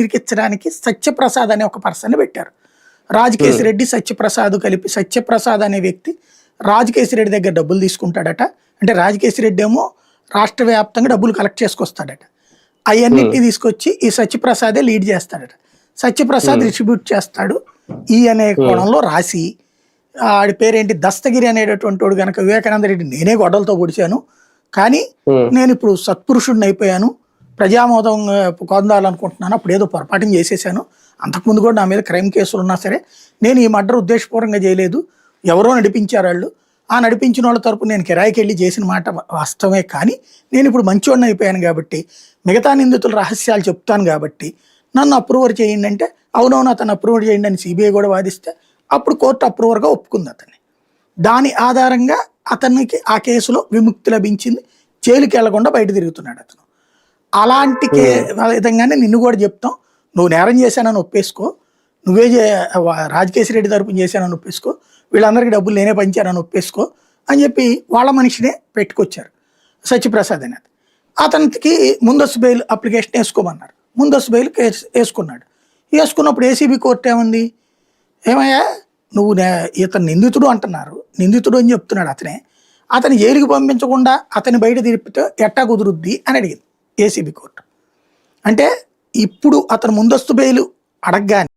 ఇరికించడానికి సత్యప్రసాద్ అనే ఒక పర్సన్ పెట్టారు. రాజకేశి రెడ్డి సత్యప్రసాద్ కలిపి సత్యప్రసాద్ అనే వ్యక్తి రాజకేశి రెడ్డి దగ్గర డబ్బులు తీసుకుంటాడట. అంటే రాజకేశి రెడ్డి ఏమో రాష్ట్ర వ్యాప్తంగా డబ్బులు కలెక్ట్ చేసుకొస్తాడట. అవన్నిటిని తీసుకొచ్చి ఈ సత్యప్రసాదే లీడ్ చేస్తాడట. సత్యప్రసాద్ డిస్ట్రిబ్యూట్ చేస్తాడు. ఈ అనే కోణంలో రాసి ఆడి పేరేంటి దస్తగిరి అనేటటువంటి వాడు కనుక వివేకానంద రెడ్డి నేనే గొడవలతో పొడిచాను. కానీ నేను ఇప్పుడు సత్పురుషుడిని అయిపోయాను. ప్రజామోదం కొందాలనుకుంటున్నాను పొందాలనుకుంటున్నాను. అప్పుడు ఏదో పొరపాటుని చేసేసాను. అంతకుముందు కూడా నా మీద క్రైమ్ కేసులు ఉన్నా సరే నేను ఈ మర్డర్ ఉద్దేశపూర్వకంగా చేయలేదు. ఎవరో నడిపించారు వాళ్ళు. ఆ నడిపించిన వాళ్ళ తరపు నేను కిరాయికి వెళ్ళి చేసిన మాట వాస్తవమే కానీ నేను ఇప్పుడు మంచివాడిని అయిపోయాను కాబట్టి మిగతా నిందితుల రహస్యాలు చెప్తాను కాబట్టి నన్ను అప్రూవర్ చేయండి అంటే అవునవును అతను అప్రూవర్ చేయండి అని సిబిఐ కూడా వాదిస్తే అప్పుడు కోర్టు అప్రూవర్గా ఒప్పుకుంది అతన్ని. దాని ఆధారంగా అతనికి ఆ కేసులో విముక్తి లభించింది. జైలుకి వెళ్ళకుండా బయట తిరుగుతున్నాడు అతను. అలాంటి విధంగానే నిన్ను కూడా చెప్తాం. నువ్వు నేరం చేశానని ఒప్పేసుకో. నువ్వే చే- వా- రాజకేశి రెడ్డి తరపున చేశానని ఒప్పేసుకో. వీళ్ళందరికీ డబ్బులు నేనే పంచానని ఒప్పేసుకో అని చెప్పి వాళ్ళ మనిషినే పెట్టుకొచ్చారు సత్యప్రసాద్ అనేది. అతనికి ముందస్తు బెయిల్ అప్లికేషన్ వేసుకోమన్నారు. ముందస్తు బెయిల్ కేసు వేసుకున్నాడు. వేసుకున్నప్పుడు ఏసీబీ కోర్టు ఏముంది? ఏమయ్యా? నువ్వు నే- ఇతను నిందితుడు అంటున్నారు. నిందితుడు అని చెప్తున్నాడు అతనే. అతని జైలుకి పంపించకుండా అతని బయట తిరిపితే ఎట్టా కుదురుద్ది అని అడిగింది. ACB court. అంటే ఇప్పుడు అతను ముందస్తు బెయిల్ అడగగానే